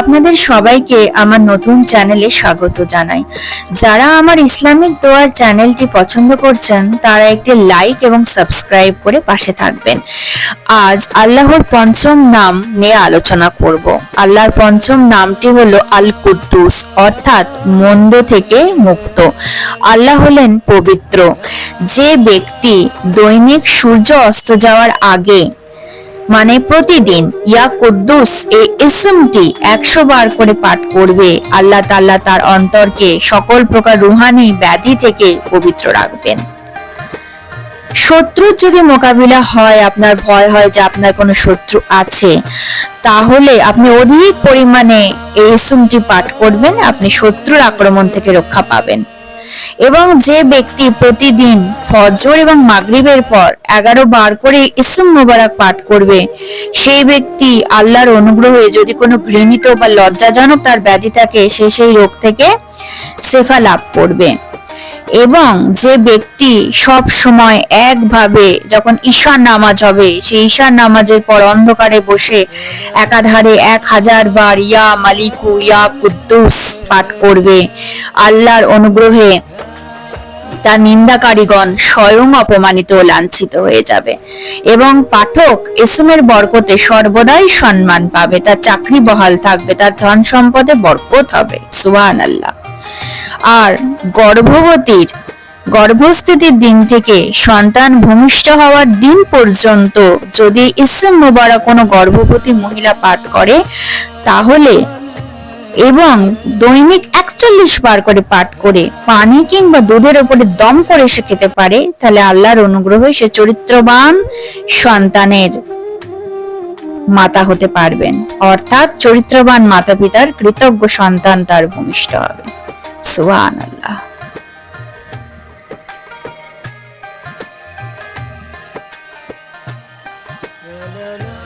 আপনাদের সবাইকে আমার নতুন চ্যানেলে স্বাগত জানাই। যারা আমার ইসলামিক দোয়ার চ্যানেলটি পছন্দ করছেন, তারা একটি লাইক এবং সাবস্ক্রাইব করে পাশে থাকবেন। আজ আল্লাহর পঞ্চম নাম নিয়ে আলোচনা করব। আল্লাহর পঞ্চম নামটি হলো আল কুদ্দুস অর্থাৎ মন্দ থেকে মুক্ত। আল্লাহ হলেন পবিত্র। যে ব্যক্তি দৈনিক সূর্য অস্ত যাওয়ার আগে মানে প্রতিদিন ইয়া কুদ্দুস এই ইসমটি একশো বার করে পাঠ করবে। আল্লাহ তাল্লাহ তার অন্তরকে সকল প্রকার রুহানি ব্যাধি থেকে পবিত্র রাখবেন। শত্রুর যদি মোকাবিলা হয়, আপনার ভয় হয় যে আপনার কোনো শত্রু আছে। তাহলে আপনি অধিক পরিমাণে এই ইসমটি পাঠ করবেন, আপনি শত্রুর আক্রমণ থেকে রক্ষা পাবেন। এবং যে ব্যক্তি প্রতিদিন ফজর এবং মাগরিবের পর এগারো বার করে ইসম মোবারক পাঠ করবে, সেই ব্যক্তি আল্লাহর অনুগ্রহে যদি কোনো ঘৃণিত বা লজ্জাজনক তার ব্যাধি থাকে, সে সেই রোগ থেকে সেফা লাভ করবে। এবং যে ব্যক্তি সব সময় একভাবে যখন ঈশান নামাজ হবে, সেই ঈশান নামাজের পর অন্ধকারে বসে একাধারে এক হাজার বার ইয়া মালিকু, ইয়া কুদ্দুস পাঠ করবে। আল্লাহর অনুগ্রহে তার নিন্দাকারীগণ স্বয়ং অপমানিত ও লাঞ্ছিত হয়ে যাবে এবং পাঠক ইসমের বরকতে সর্বদাই সম্মান পাবে। তার চাকরি বহাল থাকবে, তার ধন সম্পদে বরকত হবে। সুবহান আল্লাহ আর গর্ভবতীর গর্ভস্থিতির দিন থেকে সন্তান ভূমিষ্ঠ হওয়ার দিন পর্যন্ত যদি ইসলাম মোবারক কোনো গর্ভবতী মহিলা পাঠ করে, তাহলে এবং দৈনিক একচল্লিশ বার করে পাঠ করে পানি কিংবা দুধের উপরে দম করে সে খেতে পারে, তাহলে আল্লাহর অনুগ্রহে সে চরিত্রবান সন্তানের মাতা হতে পারবেন। অর্থাৎ চরিত্রবান মাতা পিতার কৃতজ্ঞ সন্তান তার ভূমিষ্ঠ হবে। सुबह अल्लाह la la